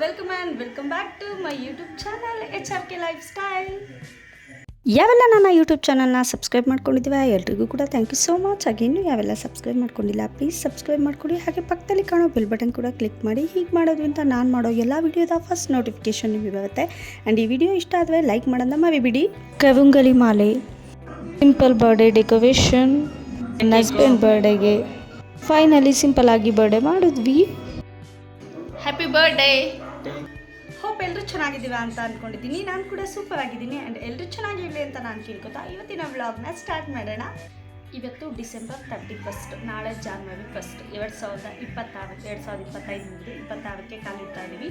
Welcome and welcome back to my YouTube channel H R K lifestyle ಯಾವೆಲ್ಲ ನನ್ನ YouTube ಚಾನಲ್ನ subscribe ಮಾಡ್ಕೊಂಡಿದ್ದೀವ ಎಲ್ರಿಗೂ ಕೂಡ ಥ್ಯಾಂಕ್ ಯು ಸೋ ಮಚ್ ಹಾಗೆ ಇನ್ನೂ ಯಾವೆಲ್ಲ ಸಬ್ಸ್ಕ್ರೈಬ್ ಮಾಡ್ಕೊಂಡಿಲ್ಲ ಪ್ಲೀಸ್ ಸಬ್ಸ್ಕ್ರೈಬ್ ಮಾಡ್ಕೊಡಿ ಹಾಗೆ ಪಕ್ಕದಲ್ಲಿ ಕಾಣೋ ಬೆಲ್ ಬಟನ್ ಕೂಡ ಕ್ಲಿಕ್ ಮಾಡಿ. ಹೀಗೆ ಮಾಡೋದ್ರಿಂದ ನಾನು ಮಾಡೋ ಎಲ್ಲ ವಿಡಿಯೋದ ಫಸ್ಟ್ ನೋಟಿಫಿಕೇಶನ್ ನಿಮಗೆ ಬರುತ್ತೆ. ಆ್ಯಂಡ್ ಈ ವಿಡಿಯೋ ಇಷ್ಟ ಆದರೆ ಲೈಕ್ ಮಾಡೋದನ್ನ ಮರಿಬಿಡಿ. ಕವುಂಗಲಿ ಮಾಲೆ ಸಿಂಪಲ್ ಬರ್ಡೇ ಡೆಕೋರೇಷನ್ ನನ್ನ ಹಸ್ಬೆಂಡ್ ಬರ್ಡೇಗೆ ಫೈನಲಿ ಸಿಂಪಲ್ ಆಗಿ ಬರ್ಡೇ ಮಾಡಿದ್ವಿ. ಹ್ಯಾಪಿ ಬರ್ಡೇ ಚೆನ್ನಾಗಿದ್ದೀರಾ ಅಂತ ಅಂದ್ಕೊಂಡಿದ್ದೀನಿ ನಾನು ಕೂಡ ಸೂಪರ್ ಆಗಿದ್ದೀನಿ. ಆ್ಯಂಡ್ ಎಲ್ಲರೂ ಚೆನ್ನಾಗಿರಲಿ ಅಂತ ನಾನು ಕೇಳ್ಕೊತಾ ಇವತ್ತಿನ ವ್ಲಾಗ್ನ ಸ್ಟಾರ್ಟ್ ಮಾಡೋಣ. ಇವತ್ತು ಡಿಸೆಂಬರ್ ತರ್ಟಿ ಫಸ್ಟ್ ನಾಳೆ ಜಾನ್ವರಿ ಫಸ್ಟ್ ಎರಡು ಸಾವಿರದ ಇಪ್ಪತ್ತಾರಕ್ಕೆ ಎರಡು ಸಾವಿರದ ಇಪ್ಪತ್ತೈದು ಇಪ್ಪತ್ತಾರಕ್ಕೆ ಕಾಲಿಡ್ತಾ ಇದ್ದೀವಿ.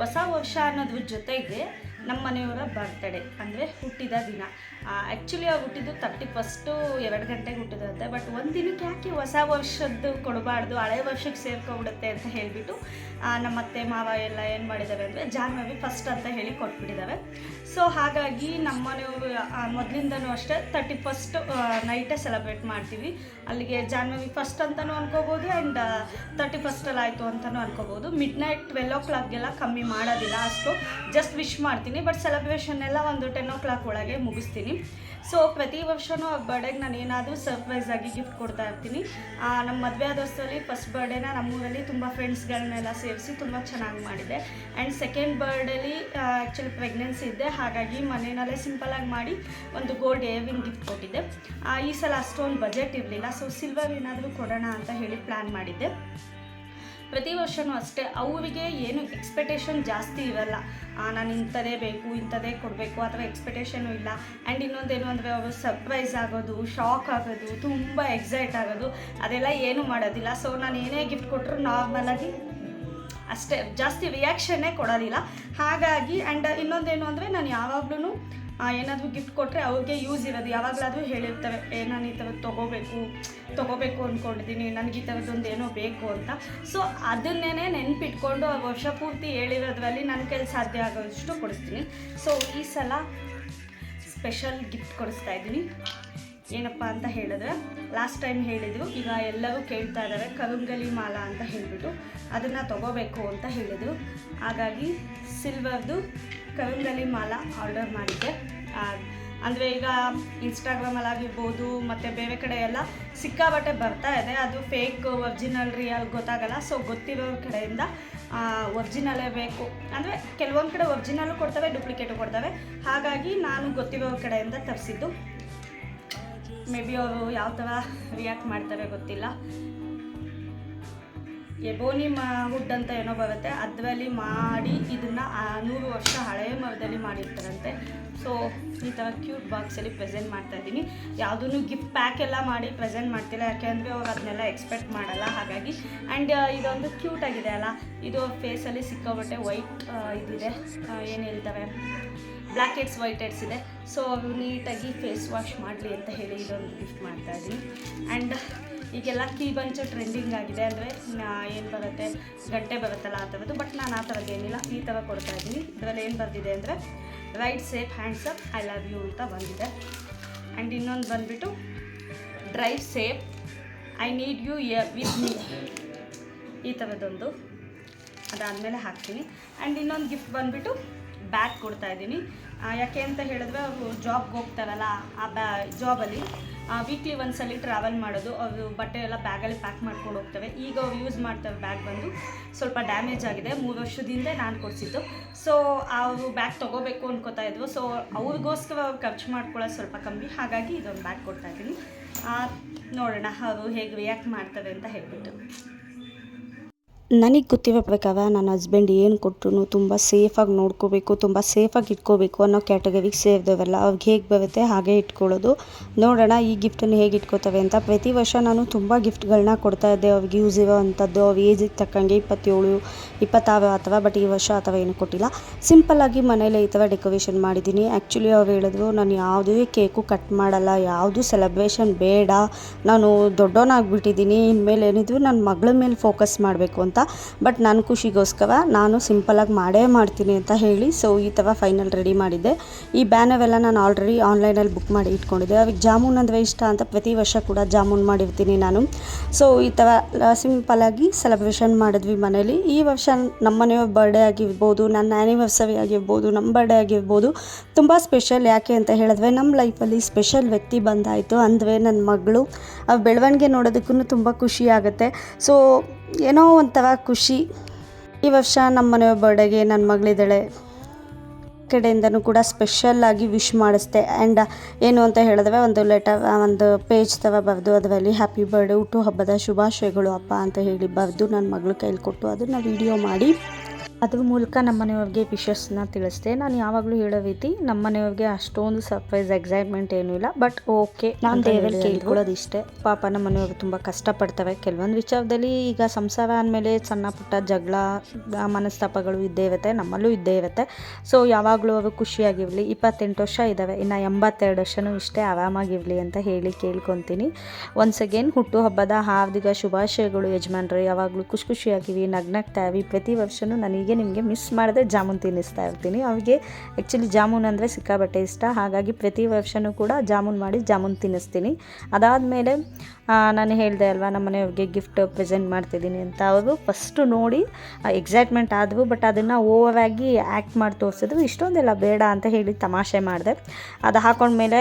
ಹೊಸ ವರ್ಷ ಅನ್ನೋದ್ರ ಜೊತೆಗೆ ನಮ್ಮ ಮನೆಯವರ ಬರ್ತ್ಡೇ ಅಂದರೆ ಹುಟ್ಟಿದ ದಿನ. ಆ್ಯಕ್ಚುಲಿ ಅವ್ರು ಹುಟ್ಟಿದ್ದು ತರ್ಟಿ ಫಸ್ಟು ಎರಡು ಗಂಟೆಗೆ ಹುಟ್ಟಿದಂತೆ ಬಟ್ ಒಂದು ದಿನಕ್ಕೆ ಯಾಕೆ ಹೊಸ ವರ್ಷದ್ದು ಕೊಡಬಾರ್ದು, ಹಳೆ ವರ್ಷಕ್ಕೆ ಸೇರ್ಕೊಬಿಡುತ್ತೆ ಅಂತ ಹೇಳಿಬಿಟ್ಟು ನಮ್ಮ ಅತ್ತೆ, ಮಾವ ಎಲ್ಲ ಏನು ಮಾಡಿದ್ದಾರೆ ಅಂದರೆ ಜಾನ್ವರಿ ಫಸ್ಟ್ ಅಂತ ಹೇಳಿ ಕೊಟ್ಬಿಟ್ಟಿದ್ದಾರೆ ಸೊ ಹಾಗಾಗಿ ನಮ್ಮ ಮನೆಯವರು ಮೊದಲಿಂದನೂ ಅಷ್ಟೇ ತರ್ಟಿ ಫಸ್ಟ್ ನೈಟೇ ಸೆಲೆಬ್ರೇಟ್ ಮಾಡ್ತೀವಿ. ಅಲ್ಲಿಗೆ ಜಾನ್ವರಿ ಫಸ್ಟ್ ಅಂತಲೂ ಅನ್ಕೋಬೋದು ಆ್ಯಂಡ್ ತರ್ಟಿ ಫಸ್ಟಲ್ಲಿ ಆಯಿತು ಅಂತಲೂ ಅನ್ಕೋಬೋದು. ಮಿಡ್ ನೈಟ್ ಟ್ವೆಲ್ ಓ ಕ್ಲಾಕ್ಗೆಲ್ಲ ಕಮ್ಮಿ ಮಾಡೋದಿಲ್ಲ ಅಷ್ಟು ಜಸ್ಟ್ ವಿಶ್ ಮಾಡ್ತೀನಿ ಬಟ್ ಸೆಲೆಬ್ರೇಷನ್ ಎಲ್ಲ ಒಂದು ಟೆನ್ ಓ ಕ್ಲಾಕ್ ಒಳಗೆ ಮುಗಿಸ್ತೀನಿ. ಸೊ ಪ್ರತಿ ವರ್ಷವೂ ಆ ಬರ್ಡೇಗೆ ನಾನು ಏನಾದರೂ ಸರ್ಪ್ರೈಸ್ ಆಗಿ ಗಿಫ್ಟ್ ಕೊಡ್ತಾ ಇರ್ತೀನಿ. ನಮ್ಮ ಮದುವೆ ಆದ ವರ್ಷದಲ್ಲಿ ಫಸ್ಟ್ ಬರ್ಡೇನ ನಮ್ಮೂರಲ್ಲಿ ತುಂಬ ಫ್ರೆಂಡ್ಸ್ಗಳನ್ನೆಲ್ಲ ಸೇರಿಸಿ ತುಂಬ ಚೆನ್ನಾಗಿ ಮಾಡಿದೆ. ಆ್ಯಂಡ್ ಸೆಕೆಂಡ್ ಬರ್ಡೇಲಿ ಆ್ಯಕ್ಚುಲಿ ಪ್ರೆಗ್ನೆನ್ಸಿ ಇದ್ದೆ ಹಾಗಾಗಿ ಮನೆಯಲ್ಲೇ ಸಿಂಪಲಾಗಿ ಮಾಡಿ ಒಂದು ಗೋಲ್ಡ್ ಏವಿಂಗ್ ಗಿಫ್ಟ್ ಕೊಟ್ಟಿದ್ದೆ. ಈ ಸಲ ಅಷ್ಟೊಂದು ಬಜೆಟ್ ಇರಲಿಲ್ಲ. ಸೊ ಸಿಲ್ವರ್ ಏನಾದರೂ ಕೊಡೋಣ ಅಂತ ಹೇಳಿ ಪ್ಲ್ಯಾನ್ ಮಾಡಿದ್ದೆ. ಪ್ರತಿ ವರ್ಷವೂ ಅಷ್ಟೇ, ಅವರಿಗೆ ಏನು ಎಕ್ಸ್ಪೆಕ್ಟೇಷನ್ ಜಾಸ್ತಿ ಇರಲ್ಲ. ನಾನು ಇಂಥದೇ ಬೇಕು, ಇಂಥದೇ ಕೊಡಬೇಕು ಅಥವಾ ಎಕ್ಸ್ಪೆಕ್ಟೇಷನು ಇಲ್ಲ. ಆ್ಯಂಡ್ ಇನ್ನೊಂದೇನು ಅಂದರೆ ಅವರು ಸರ್ಪ್ರೈಸ್ ಆಗೋದು ಶಾಕ್ ಆಗೋದು, ತುಂಬ ಎಕ್ಸೈಟ್ ಆಗೋದು, ಅದೆಲ್ಲ ಏನೂ ಮಾಡೋದಿಲ್ಲ. ಸೊ ನಾನು ಏನೇ ಗಿಫ್ಟ್ ಕೊಟ್ಟರು ನಾರ್ಮಲಾಗಿ ಅಷ್ಟೇ, ಜಾಸ್ತಿ ರಿಯಾಕ್ಷನ್ನೇ ಕೊಡೋದಿಲ್ಲ. ಹಾಗಾಗಿ ಆ್ಯಂಡ್ ಇನ್ನೊಂದೇನು ಅಂದರೆ ನಾನು ಯಾವಾಗ್ಲೂ ಏನಾದರೂ ಗಿಫ್ಟ್ ಕೊಟ್ಟರೆ ಅವ್ರಿಗೆ ಯೂಸ್ ಇರೋದು. ಯಾವಾಗಲಾದರೂ ಹೇಳಿರ್ತವೆ, ಏ, ನಾನು ಈ ಥರದ್ದು ತೊಗೋಬೇಕು ತೊಗೋಬೇಕು ಅಂದ್ಕೊಂಡಿದ್ದೀನಿ ನನಗೆ ಈ ಥರದ್ದೊಂದು ಏನೋ ಬೇಕು ಅಂತ. ಸೊ ಅದನ್ನೇ ನೆನ್ಪಿಟ್ಕೊಂಡು ಆ ವರ್ಷ ಪೂರ್ತಿ ಹೇಳಿರೋದ್ರಲ್ಲಿ ನನ್ನ ಕೈಲಿ ಸಾಧ್ಯ ಆಗೋಷ್ಟು ಕೊಡಿಸ್ತೀನಿ. ಸೊ ಈ ಸಲ ಸ್ಪೆಷಲ್ ಗಿಫ್ಟ್ ಕೊಡಿಸ್ತಾ ಇದ್ದೀನಿ. ಏನಪ್ಪ ಅಂತ ಹೇಳಿದ್ರೆ ಲಾಸ್ಟ್ ಟೈಮ್ ಹೇಳಿದರು, ಈಗ ಎಲ್ಲರೂ ಕೇಳ್ತಾ ಇದ್ದಾರೆ ಕರುಂಗಲಿ ಮಾಲಾ ಅಂತ ಹೇಳಿಬಿಟ್ಟು ಅದನ್ನು ತಗೋಬೇಕು ಅಂತ ಹೇಳಿದರು. ಹಾಗಾಗಿ ಸಿಲ್ವರ್ದು ಕರುಂಗಲಿ ಮಾಲ ಆರ್ಡರ್ ಮಾಡಿದ್ದೆ. ಅಂದರೆ ಈಗ ಇನ್ಸ್ಟಾಗ್ರಾಮಲ್ಲಿ ಆಗಿರ್ಬೋದು ಮತ್ತು ಬೇರೆ ಕಡೆ ಎಲ್ಲ ಸಿಕ್ಕಾಬಟ್ಟೆ ಬರ್ತಾ ಇದೆ. ಅದು ಫೇಕ್ ಒರ್ಜಿನಲ್ ರಿಯಲ್ ಗೊತ್ತಾಗಲ್ಲ. ಸೊ ಗೊತ್ತಿರೋ ಕಡೆಯಿಂದ ಒರ್ಜಿನಲೇ ಬೇಕು. ಅಂದರೆ ಕೆಲವೊಂದು ಕಡೆ ಒರ್ಜಿನಲ್ಲು ಕೊಡ್ತವೆ ಡೂಪ್ಲಿಕೇಟು ಕೊಡ್ತವೆ. ಹಾಗಾಗಿ ನಾನು ಗೊತ್ತಿರೋ ಕಡೆಯಿಂದ ತರಿಸಿದ್ದು. ಮೇ ಬಿ ಅವರು ಯಾವ ಥರ ರಿಯಾಕ್ಟ್ ಮಾಡ್ತಾರೆ ಗೊತ್ತಿಲ್ಲ. ಎಬೋನಿ ಮಾ ಹುಡ್ ಅಂತ ಏನೋ ಬರುತ್ತೆ. ಅದರಲ್ಲಿ ಮಾಡಿ ಇದನ್ನು ನೂರು ವರ್ಷ ಹಳೆಯ ಮರದಲ್ಲಿ ಮಾಡಿರ್ತಾರಂತೆ. ಸೊ ಈ ಥರ ಕ್ಯೂಟ್ ಬಾಕ್ಸಲ್ಲಿ ಪ್ರೆಸೆಂಟ್ ಮಾಡ್ತಾ ಇದ್ದೀನಿ. ಯಾವುದೂ ಗಿಫ್ಟ್ ಪ್ಯಾಕ್ ಎಲ್ಲ ಮಾಡಿ ಪ್ರೆಸೆಂಟ್ ಮಾಡ್ತಿಲ್ಲ. ಯಾಕೆಂದರೆ ಅವ್ರು ಅದನ್ನೆಲ್ಲ ಎಕ್ಸ್ಪೆಕ್ಟ್ ಮಾಡಲ್ಲ. ಹಾಗಾಗಿ ಆ್ಯಂಡ್ ಇದೊಂದು ಕ್ಯೂಟ್ ಆಗಿದೆ ಅಲ್ಲ? ಇದು ಫೇಸಲ್ಲಿ ಸಿಕ್ಕಾಬಟ್ಟೆ ವೈಟ್ ಇದಿದೆ. ಏನು ಹೇಳ್ತಾರೆ ಬ್ಲ್ಯಾಕ್ ಹೆಡ್ಸ್ ವೈಟ್ ಹೆಡ್ಸ್ ಇದೆ. ಸೊ ನೀಟಾಗಿ ಫೇಸ್ ವಾಶ್ ಮಾಡಲಿ ಅಂತ ಹೇಳಿ ಇದೊಂದು ಗಿಫ್ಟ್ ಮಾಡ್ತಾ ಇದ್ದೀನಿ. ಆ್ಯಂಡ್ ಈಗೆಲ್ಲ ಕೀ ಬಂಚು ಟ್ರೆಂಡಿಂಗ್ ಆಗಿದೆ ಅಂದರೆ ಏನು ಬರುತ್ತೆ, ಗಂಟೆ ಬರುತ್ತಲ್ಲ ಆ ಥರದ್ದು ಬಟ್ ನಾನು ಆ ಥರದ್ದು ಏನಿಲ್ಲ, ಈ ಥರ ಕೊಡ್ತಾ ಇದ್ದೀನಿ. ಇದರಲ್ಲಿ ಏನು ಬಂದಿದೆ ಅಂದರೆ right safe hands up I love you ಅಂತ ಬಂದಿದೆ. ಆ್ಯಂಡ್ ಇನ್ನೊಂದು ಬಂದುಬಿಟ್ಟು drive safe I need you with me ಈ ಥರದ್ದೊಂದು ಅದಾದಮೇಲೆ ಹಾಕ್ತೀನಿ. ಆ್ಯಂಡ್ ಇನ್ನೊಂದು ಗಿಫ್ಟ್ ಬಂದುಬಿಟ್ಟು ಬ್ಯಾಗ್ ಕೊಡ್ತಾ ಇದ್ದೀನಿ. ಯಾಕೆ ಅಂತ ಹೇಳಿದ್ರೆ, ಅವರು ಜಾಬ್ಗೆ ಹೋಗ್ತಾರಲ್ಲ, ಆ ಬ್ಯಾ ಜಾಬಲ್ಲಿ ವೀಕ್ಲಿ ಒಂದ್ಸಲಿ ಟ್ರಾವೆಲ್ ಮಾಡೋದು ಅವರು ಬಟ್ಟೆ ಎಲ್ಲ ಬ್ಯಾಗಲ್ಲಿ ಪ್ಯಾಕ್ ಮಾಡ್ಕೊಂಡು ಹೋಗ್ತವೆ. ಈಗ ಅವ್ರು ಯೂಸ್ ಮಾಡ್ತವೆ ಬ್ಯಾಗ್ ಬಂದು. ಸ್ವಲ್ಪ ಡ್ಯಾಮೇಜ್ ಆಗಿದೆ, ಮೂರು ವರ್ಷದಿಂದ ನಾನು ಕೊಡಿಸಿದ್ದು. ಸೊ ಅವರು ಬ್ಯಾಗ್ ತೊಗೋಬೇಕು ಅನ್ಕೋತಾ ಇದ್ವು ಸೊ ಅವ್ರಿಗೋಸ್ಕರ ಅವ್ರು ಖರ್ಚು ಮಾಡ್ಕೊಳ್ಳೋದು ಸ್ವಲ್ಪ ಕಮ್ಮಿ. ಹಾಗಾಗಿ ಇದೊಂದು ಬ್ಯಾಗ್ ಕೊಡ್ತಾ ಇದ್ದೀನಿ. ನೋಡೋಣ, ಅವರು ಹೇಗೆ ರಿಯಾಕ್ಟ್ ಮಾಡ್ತಾರೆ ಅಂತ ಹೇಳ್ಬಿಟ್ಟು. ನನಗೆ ಗೊತ್ತಿರೋ ಪ್ರಕಾರ ನನ್ನ ಹಸ್ಬೆಂಡ್ ಏನು ಕೊಟ್ಟರು ತುಂಬ ಸೇಫಾಗಿ ನೋಡ್ಕೋಬೇಕು, ತುಂಬ ಸೇಫಾಗಿ ಇಟ್ಕೋಬೇಕು ಅನ್ನೋ ಕ್ಯಾಟಗರಿಗೆ ಸೇರಿದವಲ್ಲ. ಅವ್ರಿಗೆ ಹೇಗೆ ಬರುತ್ತೆ ಹಾಗೆ ಇಟ್ಕೊಳ್ಳೋದು. ನೋಡೋಣ ಈ ಗಿಫ್ಟನ್ನು ಹೇಗೆ ಇಟ್ಕೋತವೆ ಅಂತ. ಪ್ರತಿ ವರ್ಷ ನಾನು ತುಂಬ ಗಿಫ್ಟ್ಗಳನ್ನ ಕೊಡ್ತಾ ಇದ್ದೆ. ಅವ್ರಿಗೆ ಯೂಸ್ ಇರೋ ಅಂಥದ್ದು, ಅವ್ರ ಏಜಿಗೆ ತಕ್ಕಂಗೆ ಇಪ್ಪತ್ತೇಳು, ಇಪ್ಪತ್ತಾರು ಅಥವಾ ಬಟ್ ಈ ವರ್ಷ ಅಥವಾ ಏನು ಕೊಟ್ಟಿಲ್ಲ. ಸಿಂಪಲ್ಲಾಗಿ ಮನೇಲೆ ಈ ಥರ ಡೆಕೋರೇಷನ್ ಮಾಡಿದ್ದೀನಿ. ಆ್ಯಕ್ಚುಲಿ ಅವ್ರು ಹೇಳಿದ್ರು, ನಾನು ಯಾವುದೇ ಕೇಕು ಕಟ್ ಮಾಡಲ್ಲ. ಯಾವುದು ಸೆಲೆಬ್ರೇಷನ್ ಬೇಡ. ನಾನು ದೊಡ್ಡವನಾಗ್ಬಿಟ್ಟಿದ್ದೀನಿ. ಇನ್ಮೇಲೆ ಏನಿದ್ರು ನನ್ನ ಮಗಳ ಮೇಲೆ ಫೋಕಸ್ ಮಾಡಬೇಕು ಅಂತ. ಬಟ್ ನನ್ನ ಖುಷಿಗೋಸ್ಕರ ನಾನು ಸಿಂಪಲಾಗಿ ಮಾಡೇ ಮಾಡ್ತೀನಿ ಅಂತ ಹೇಳಿ ಸೊ ಈ ಥರ ಫೈನಲ್ ರೆಡಿ ಮಾಡಿದ್ದೆ. ಈ ಬ್ಯಾನವೆಲ್ಲ ನಾನು ಆಲ್ರೆಡಿ ಆನ್ಲೈನಲ್ಲಿ ಬುಕ್ ಮಾಡಿ ಇಟ್ಕೊಂಡಿದ್ದೆ. ಅವ್ರಿಗೆ ಜಾಮೂನ್ ಅಂದರೆ ಇಷ್ಟ ಅಂತ ಪ್ರತಿ ವರ್ಷ ಕೂಡ ಜಾಮೂನ್ ಮಾಡಿರ್ತೀನಿ ನಾನು. ಸೊ ಈ ಥರ ಸಿಂಪಲಾಗಿ ಸೆಲೆಬ್ರೇಷನ್ ಮಾಡಿದ್ವಿ ಮನೇಲಿ. ಈ ವರ್ಷ ನಮ್ಮ ಮನೆಯ ಬರ್ಡೇ ಆಗಿರ್ಬೋದು, ನನ್ನ ಆ್ಯನಿವರ್ಸರಿ ಆಗಿರ್ಬೋದು, ನಮ್ಮ ಬರ್ಡೇ ಆಗಿರ್ಬೋದು, ತುಂಬ ಸ್ಪೆಷಲ್ ಯಾಕೆ ಅಂತ ಹೇಳಿದ್ರೆ ನಮ್ಮ ಲೈಫಲ್ಲಿ ಸ್ಪೆಷಲ್ ವ್ಯಕ್ತಿ ಬಂದಾಯಿತು. ಅಂದರೆ ನನ್ನ ಮಗಳು. ಅವ್ರ ಬೆಳವಣಿಗೆ ನೋಡೋದಕ್ಕೂ ತುಂಬ ಖುಷಿ ಆಗುತ್ತೆ. ಸೊ ಏನೋ ಒಂಥರ ಖುಷಿ. ಈ ವರ್ಷ ನಮ್ಮ ಮನೆ ಬರ್ಡೇಗೆ ನನ್ನ ಮಗಳಿದ್ದಾಳೆ ಕಡೆಯಿಂದನೂ ಕೂಡ ಸ್ಪೆಷಲ್ಲಾಗಿ ವಿಶ್ ಮಾಡಿಸ್ದೆ. ಆ್ಯಂಡ್ ಏನು ಅಂತ ಹೇಳಿದ್ರೆ ಒಂದು ಲೆಟರ್ ಒಂದು ಪೇಜ್ ಥರ ಬರೆದು ಅದರಲ್ಲಿ ಹ್ಯಾಪಿ ಬರ್ಡೇ ಹುಟ್ಟು ಹಬ್ಬದ ಶುಭಾಶಯಗಳು ಅಪ್ಪ ಅಂತ ಹೇಳಿ ಬರೆದು ನನ್ನ ಮಗಳು ಕೈಲಿ ಕೊಟ್ಟು ಅದನ್ನು ವಿಡಿಯೋ ಮಾಡಿ. ಅದ್ರ ಮೂಲಕ ನಮ್ಮ ಮನೆಯವ್ರಿಗೆ ವಿಶಸ್ನ ತಿಳಿಸ್ದೆ. ನಾನು ಯಾವಾಗಲೂ ಹೇಳೋ ರೀತಿ ನಮ್ಮ ಮನೆಯವ್ರಿಗೆ ಅಷ್ಟೊಂದು ಸರ್ಪ್ರೈಸ್ ಎಕ್ಸೈಟ್ಮೆಂಟ್ ಏನೂ ಇಲ್ಲ. ಬಟ್ ಓಕೆ ನಾನು ದೇವರಲ್ಲಿ ಕೇಳ್ಕೊಳ್ಳೋದು ಇಷ್ಟೇ. ಪಾಪ ನಮ್ಮ ಮನೆಯವ್ರು ತುಂಬ ಕಷ್ಟಪಡ್ತವೆ. ಕೆಲವೊಂದು ವಿಚಾರದಲ್ಲಿ ಈಗ ಸಂಸಾರ ಅಂದಮೇಲೆ ಸಣ್ಣ ಪುಟ್ಟ ಜಗಳ ಮನಸ್ತಾಪಗಳು ಇದ್ದೇ ಇರುತ್ತೆ ನಮ್ಮಲ್ಲೂ ಇದ್ದೇ ಇರುತ್ತೆ ಸೊ ಯಾವಾಗಲೂ ಅವರು ಖುಷಿಯಾಗಿರಲಿ. ಇಪ್ಪತ್ತೆಂಟು ವರ್ಷ ಇದ್ದಾವೆ ಇನ್ನು ಎಂಬತ್ತೆರಡು ವರ್ಷನೂ ಇಷ್ಟೇ ಆರಾಮಾಗಿರಲಿ ಅಂತ ಹೇಳಿ ಕೇಳ್ಕೊತೀನಿ. ಒನ್ಸ್ ಅಗೇನ್ ಹುಟ್ಟುಹಬ್ಬದ ಹಾರ್ದಿಕ ಶುಭಾಶಯಗಳು ಯಜಮಾನ್ರು. ಯಾವಾಗಲೂ ಖುಷಿ ಖುಷಿಯಾಗಿವಿ ನಗ್ನಗ್ತಾ ಇವಿ ಪ್ರತಿ ವರ್ಷವೂ ನನಗೆ ನಿಮಗೆ ಮಿಸ್ ಮಾಡದೆ ಜಾಮೂನ್ ತಿನ್ನಿಸ್ತಾ ಇರ್ತೀನಿ. ಅವರಿಗೆ ಆ್ಯಕ್ಚುಲಿ ಜಾಮೂನ್ ಅಂದರೆ ಸಿಕ್ಕಾಬಟ್ಟೆ ಇಷ್ಟ. ಹಾಗಾಗಿ ಪ್ರತಿ ವರ್ಷವೂ ಕೂಡ ಜಾಮೂನ್ ಮಾಡಿ ಜಾಮೂನ್ ತಿನ್ನಿಸ್ತೀನಿ. ಅದಾದಮೇಲೆ ನಾನು ಹೇಳಿದೆ ಅಲ್ವಾ, ನಮ್ಮ ಮನೆಯವ್ರಿಗೆ ಗಿಫ್ಟ್ ಪ್ರೆಸೆಂಟ್ ಮಾಡ್ತಿದ್ದೀನಿ ಅಂತ. ಅವರು ಫಸ್ಟು ನೋಡಿ ಎಕ್ಸೈಟ್ಮೆಂಟ್ ಆದವು ಬಟ್ ಅದನ್ನು ಓವರಾಗಿ ಆ್ಯಕ್ಟ್ ಮಾಡಿ ತೋರಿಸಿದ್ರು. ಇಷ್ಟೊಂದೆಲ್ಲ ಬೇಡ ಅಂತ ಹೇಳಿ ತಮಾಷೆ ಮಾಡಿದೆ. ಅದು ಹಾಕೊಂಡ್ಮೇಲೆ ಮೇಲೆ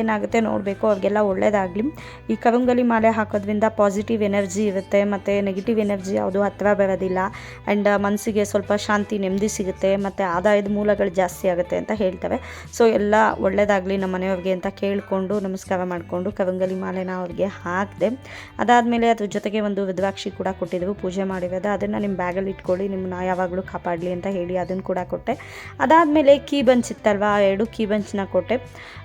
ಏನಾಗುತ್ತೆ ನೋಡಬೇಕು. ಅವ್ರಿಗೆಲ್ಲ ಒಳ್ಳೇದಾಗಲಿ. ಈ ಕರುಂಗಲಿ ಮಾಲೆ ಹಾಕೋದ್ರಿಂದ ಪಾಸಿಟಿವ್ ಎನರ್ಜಿ ಇರುತ್ತೆ. ಮತ್ತು ನೆಗೆಟಿವ್ ಎನರ್ಜಿ ಯಾವುದು ಹತ್ತಿರ ಬರೋದಿಲ್ಲ. ಆ್ಯಂಡ್ ಮನಸ್ಸಿಗೆ ಸ್ವಲ್ಪ ಶಾಂತಿ, ನೆಮ್ಮದಿ ಸಿಗುತ್ತೆ ಮತ್ತು ಆದಾಯದ ಮೂಲಗಳು ಜಾಸ್ತಿ ಆಗುತ್ತೆ ಅಂತ ಹೇಳ್ತವೆ. ಸೊ ಎಲ್ಲ ಒಳ್ಳೆಯದಾಗಲಿ ನಮ್ಮ ಮನೆಯವ್ರಿಗೆ ಅಂತ ಕೇಳಿಕೊಂಡು ನಮಸ್ಕಾರ ಮಾಡಿಕೊಂಡು ಕವಂಗಲಿ ಮಾಲೆನ ಅವ್ರಿಗೆ ಹಾಕಿದೆ. ಅದಾದಮೇಲೆ ಅದ್ರ ಜೊತೆಗೆ ಒಂದು ವಿದ್ವಾಕ್ಷಿ ಕೂಡ ಕೊಟ್ಟಿದ್ದೆವು ಪೂಜೆ ಮಾಡಿರೋದು. ಅದನ್ನು ನಿಮ್ಮ ಬ್ಯಾಗಲ್ಲಿ ಇಟ್ಕೊಳ್ಳಿ ನಿಮ್ಮನ್ನ ಯಾವಾಗಲೂ ಕಾಪಾಡಲಿ ಅಂತ ಹೇಳಿ ಅದನ್ನು ಕೂಡ ಕೊಟ್ಟೆ. ಅದಾದಮೇಲೆ ಕೀ ಬಂಚ್ ಇತ್ತಲ್ವ, ಆ ಎರಡು ಕೀ ಬಂಚ್ನ ಕೊಟ್ಟೆ.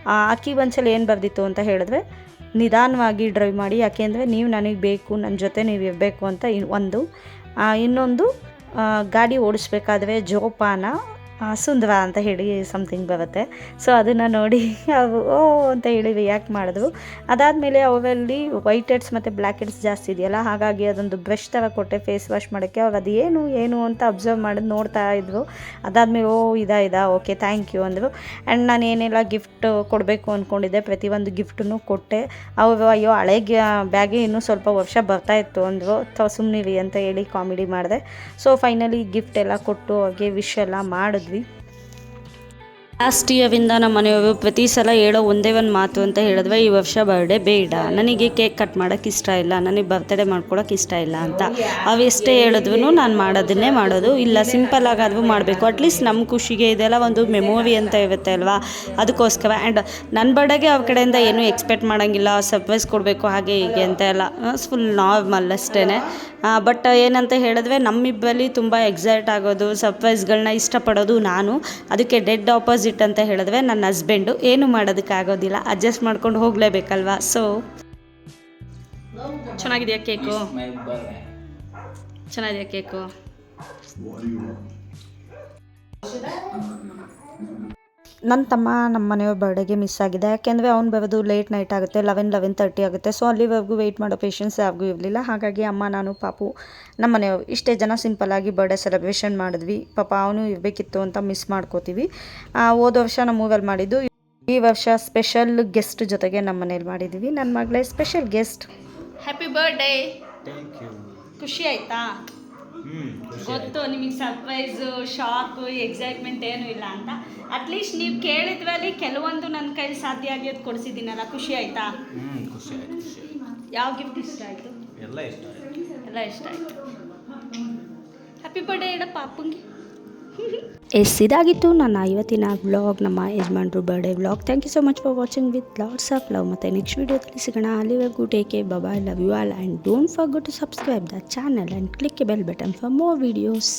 ಆ ಕೀ ಬಂಚಲ್ಲಿ ಏನು ಬರೆದಿತ್ತು ಅಂತ ಹೇಳಿದ್ರೆ, ನಿಧಾನವಾಗಿ ಡ್ರೈವ್ ಮಾಡಿ ಯಾಕೆಂದರೆ ನೀವು ನನಗೆ ಬೇಕು ನನ್ನ ಜೊತೆ ನೀವು ಇರಬೇಕು ಅಂತ ಒಂದು ಇನ್ನೊಂದು ಗಾಡಿ ಓಡಿಸ್ಬೇಕಾದ್ರೆ ಜೋಪಾನ ಆ, ಸುಂದರ ಅಂತ ಹೇಳಿ ಸಮಥಿಂಗ್ ಬರುತ್ತೆ. ಸೊ ಅದನ್ನು ನೋಡಿ ಅವು ಓ ಅಂತ ಹೇಳಿ ರಿಯಾಕ್ಟ್ ಮಾಡಿದ್ವು. ಅದಾದಮೇಲೆ ಅವರಲ್ಲಿ ವೈಟ್ ಹೆಡ್ಸ್ ಮತ್ತು ಬ್ಲ್ಯಾಕ್ ಹೆಡ್ಸ್ ಜಾಸ್ತಿ ಇದೆಯಲ್ಲ ಹಾಗಾಗಿ ಅದೊಂದು ಬ್ರಷ್ ಥರ ಕೊಟ್ಟೆ ಫೇಸ್ ವಾಶ್ ಮಾಡೋಕ್ಕೆ. ಅವ್ರು ಅದು ಏನು ಏನು ಅಂತ ಅಬ್ಸರ್ವ್ ಮಾಡೋದು ನೋಡ್ತಾ ಇದ್ವು. ಅದಾದಮೇಲೆ ಓ ಇದಾ ಇದಾ ಓಕೆ ಥ್ಯಾಂಕ್ ಯು ಅಂದರು. ಆ್ಯಂಡ್ ನಾನು ಏನೆಲ್ಲ ಗಿಫ್ಟ್ ಕೊಡಬೇಕು ಅಂದ್ಕೊಂಡಿದ್ದೆ ಪ್ರತಿಯೊಂದು ಗಿಫ್ಟನ್ನು ಕೊಟ್ಟೆ. ಅವರು ಅಯ್ಯೋ ಹಳೆ ಬ್ಯಾಗೆ ಇನ್ನೂ ಸ್ವಲ್ಪ ವರ್ಷ ಬರ್ತಾ ಇತ್ತು ಅಂದರು. ಸುಮ್ಮನಿರಿ ಅಂತ ಹೇಳಿ ಕಾಮಿಡಿ ಮಾಡಿದೆ. ಸೊ ಫೈನಲಿ ಗಿಫ್ಟ್ ಎಲ್ಲ ಕೊಟ್ಟು ಅವ್ರಿಗೆ ವಿಶ್ ಎಲ್ಲ ಮಾಡಿದ್ವಿ. ಮಾಡ್ರಿ ಲಾಸ್ಟ್ ಇಯರಿಂದ ನಮ್ಮ ಮನೆಯವರು ಪ್ರತಿ ಸಲ ಹೇಳೋ ಒಂದೇ ಒಂದು ಮಾತು ಅಂತ ಹೇಳಿದ್ರೆ ಈ ವರ್ಷ ಬರ್ಡೇ ಬೇಡ. ನನಗೆ ಕೇಕ್ ಕಟ್ ಮಾಡೋಕ್ಕೆ ಇಷ್ಟ ಇಲ್ಲ. ನನಗೆ ಬರ್ತ್ಡೇ ಮಾಡ್ಕೊಳಕ್ಕೆ ಇಷ್ಟ ಇಲ್ಲ ಅಂತ. ಅವು ಎಷ್ಟೇ ಹೇಳಿದ್ರು ನಾನು ಮಾಡೋದನ್ನೇ ಮಾಡೋದು. ಇಲ್ಲ ಸಿಂಪಲ್ ಆಗಾದ್ರೂ ಮಾಡಬೇಕು. ಅಟ್ಲೀಸ್ಟ್ ನಮ್ಮ ಖುಷಿಗೆ ಇದೆಲ್ಲ ಒಂದು ಮೆಮೊರಿ ಅಂತ ಇರುತ್ತೆ ಅಲ್ವಾ? ಅದಕ್ಕೋಸ್ಕರ. ಆ್ಯಂಡ್ ನನ್ನ ಬರ್ಡೇಗೆ ಅವ್ರ ಕಡೆಯಿಂದ ಏನೂ ಎಕ್ಸ್ಪೆಕ್ಟ್ ಮಾಡೋಂಗಿಲ್ಲ. ಸರ್ಪ್ರೈಸ್ ಕೊಡಬೇಕು ಹಾಗೆ ಹೀಗೆ ಅಂತ ಎಲ್ಲ. ಫುಲ್ ನಾರ್ಮಲ್ ಅಷ್ಟೇ ಬಟ್ ಏನಂತ ಹೇಳಿದ್ರೆ ನಮ್ಮಿಬ್ಬರಲ್ಲಿ ತುಂಬ ಎಕ್ಸೈಟ್ ಆಗೋದು ಸರ್ಪ್ರೈಸ್ಗಳನ್ನ ಇಷ್ಟಪಡೋದು ನಾನು. ಅದಕ್ಕೆ ಡೆಡ್ ಆಪೋಸಿಟ್ ಅಂತ ಹೇಳಿದ್ವೆ. ನನ್ನ ಹಸ್ಬೆಂಡು ಏನು ಮಾಡೋದಕ್ಕಾಗೋದಿಲ್ಲ ಅಡ್ಜಸ್ಟ್ ಮಾಡ್ಕೊಂಡು ಹೋಗಲೇಬೇಕಲ್ವಾ? ಸೊ ಚೆನ್ನಾಗಿದೆಯಾ ಕೇಕು. ಚೆನ್ನಾಗಿದೆಯಾ ಕೇಕು? ನನ್ನ ತಮ್ಮ ನಮ್ಮ ಮನೆಯವ್ರ ಬರ್ಡೇಗೆ ಮಿಸ್ ಆಗಿದೆ. ಯಾಕೆಂದರೆ ಅವ್ನು ಬರೋದು ಲೇಟ್ ನೈಟ್ ಆಗುತ್ತೆ ಲೆವೆನ್ ಲೆವೆನ್ ತರ್ಟಿ ಆಗುತ್ತೆ. ಸೊ ಅಲ್ಲಿವರೆಗೂ ವೆಯ್ಟ್ ಮಾಡೋ ಪೇಷನ್ಸ್ ಯಾರಿಗೂ ಇರಲಿಲ್ಲ. ಹಾಗಾಗಿ ಅಮ್ಮ ನಾನು ಪಾಪು ನಮ್ಮ ಮನೆಯವ್ರು ಇಷ್ಟೇ ಜನ ಸಿಂಪಲ್ಲಾಗಿ ಬರ್ಡೇ ಸೆಲೆಬ್ರೇಷನ್ ಮಾಡಿದ್ವಿ. ಪಾಪ ಅವನು ಇರಬೇಕಿತ್ತು ಅಂತ ಮಿಸ್ ಮಾಡ್ಕೋತೀವಿ. ಆ, ಹೋದ ವರ್ಷ ನಮ್ಮ ಊರಲ್ಲಿ ಮಾಡಿದ್ದು ಈ ವರ್ಷ ಸ್ಪೆಷಲ್ ಗೆಸ್ಟ್ ಜೊತೆಗೆ ನಮ್ಮ ಮನೇಲಿ ಮಾಡಿದ್ದೀವಿ ನನ್ನ ಮಗಳೇ ಸ್ಪೆಷಲ್ ಗೆಸ್ಟ್ ಹ್ಯಾಪಿ ಬರ್ಡೇ. ಖುಷಿ ಆಯ್ತಾ? ಗೊತ್ತು ನಿಮಗೆ ಸರ್ಪ್ರೈಸು ಶಾಕು ಎಕ್ಸೈಟ್ಮೆಂಟ್ ಏನೂ ಇಲ್ಲ ಅಂತ. ಅಟ್ಲೀಸ್ಟ್ ನೀವು ಕೇಳಿದ್ರಲ್ಲಿ ಕೆಲವೊಂದು ನನ್ನ ಕೈಲಿ ಸಾಧ್ಯ ಆಗಿರೋದು ಕೊಡಿಸಿದ್ದೀನಲ್ಲ ಖುಷಿ ಆಯ್ತಾ? ಖುಷಿ ಆಯ್ತು ಖುಷಿ ಯಾವ ಗಿಫ್ಟ್ ಇಷ್ಟ ಆಯಿತು? ಎಲ್ಲ ಇಷ್ಟ ಆಯ್ತು. ಎಲ್ಲ ಇಷ್ಟ ಆಯಿತು. ಹ್ಯಾಪಿ ಬರ್ಡೇ ಇಡಪ್ಪ ಪಾಪಂಗೆ ಎಸ್ ಇದಾಗಿತ್ತು ನನ್ನ ಇವತ್ತಿನ ವ್ಲಾಗ್, ನಮ್ಮ ಯಜಮಾನ್ರು birthday vlog. Thank you so much for watching with lots of love ಮತ್ತು ನೆಕ್ಸ್ಟ್ ವೀಡಿಯೋದಲ್ಲಿ ಸಿಗೋಣ. ಅಲ್ಲಿವರೆಗೂ take bye bye love you all and don't forget to subscribe the channel and click bell button for more videos